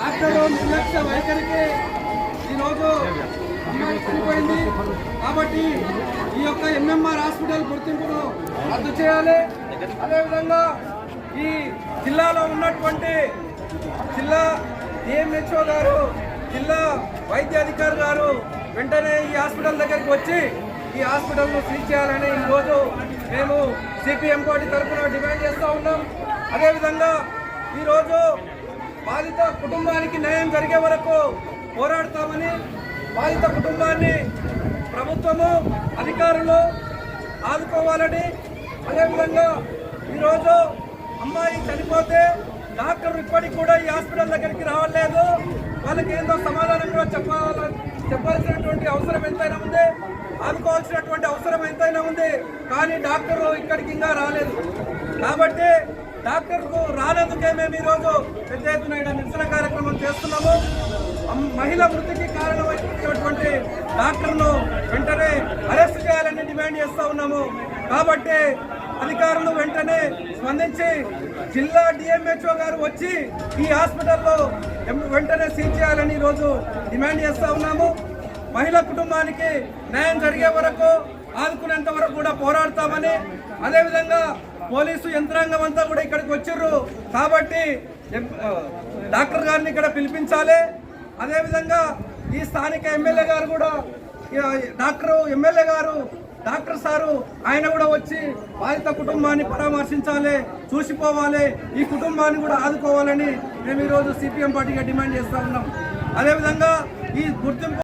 Doctor నిర్లక్ష్య వైఖరికి ఈరోజు అమ్మాయి చనిపోయింది కాబట్టి ఈ యొక్క ఎంఎంఆర్ హాస్పిటల్ గుర్తింపును రద్దు చేయాలి. అదేవిధంగా ఈ జిల్లాలో ఉన్నటువంటి జిల్లా డిఎంహెచ్ఓ గారు జిల్లా వైద్య అధికారి గారు వెంటనే ఈ హాస్పిటల్ దగ్గరికి వచ్చి ఈ హాస్పిటల్ను సీజ్ చేయాలని ఈరోజు మేము సిపిఎం పార్టీ తరఫున డిమాండ్ చేస్తూ ఉన్నాం. అదేవిధంగా ఈరోజు బాధిత కుటుంబానికి న్యాయం జరిగే వరకు పోరాడతామని బాధిత కుటుంబాన్ని ప్రభుత్వము అధికారులు ఆదుకోవాలని అదేవిధంగా ఈరోజు అమ్మాయి చనిపోతే డాక్టర్ ఇప్పటికి కూడా ఈ హాస్పిటల్ దగ్గరికి రావట్లేదు. వాళ్ళకి ఏందో సమాధానం కూడా చెప్పాల చెప్పాల్సినటువంటి అవసరం ఎంతైనా ఉంది. ఆదుకోవాల్సినటువంటి అవసరం ఎంతైనా ఉంది. కానీ డాక్టర్ ఇక్కడికి ఇంకా రాలేదు. కాబట్టి డాక్టర్కు కు రానందుకే మేము ఈరోజు పెద్ద ఎత్తున ఇక్కడ నిరసన కార్యక్రమం చేస్తున్నాము. మహిళ మృతికి కారణమైనటువంటి డాక్టర్ను వెంటనే అరెస్ట్ చేయాలని డిమాండ్ చేస్తూ ఉన్నాము. కాబట్టి అధికారులు వెంటనే స్పందించి జిల్లా డిఎంహెచ్ఓ గారు వచ్చి ఈ హాస్పిటల్లో వెంటనే సీజ్ చేయాలని ఈరోజు డిమాండ్ చేస్తూ ఉన్నాము. మహిళ కుటుంబానికి న్యాయం జరిగే వరకు ఆదుకునేంత వరకు కూడా పోరాడతామని అదేవిధంగా పోలీసు యంత్రాంగం అంతా కూడా ఇక్కడికి వచ్చిర్రు. కాబట్టి డాక్టర్ గారిని ఇక్కడ పిలిపించాలి. అదేవిధంగా ఈ స్థానిక ఎమ్మెల్యే గారు కూడా డాక్టరు డాక్టర్ ఎమ్మెల్యే గారు డాక్టర్ సారు ఆయన కూడా వచ్చి బాధిత కుటుంబాన్ని పరామర్శించాలి చూసిపోవాలి. ఈ కుటుంబాన్ని కూడా ఆదుకోవాలని మేము ఈరోజు సిపిఎం పార్టీగా డిమాండ్ చేస్తూ ఉన్నాం. అదేవిధంగా ఈ గుర్తింపు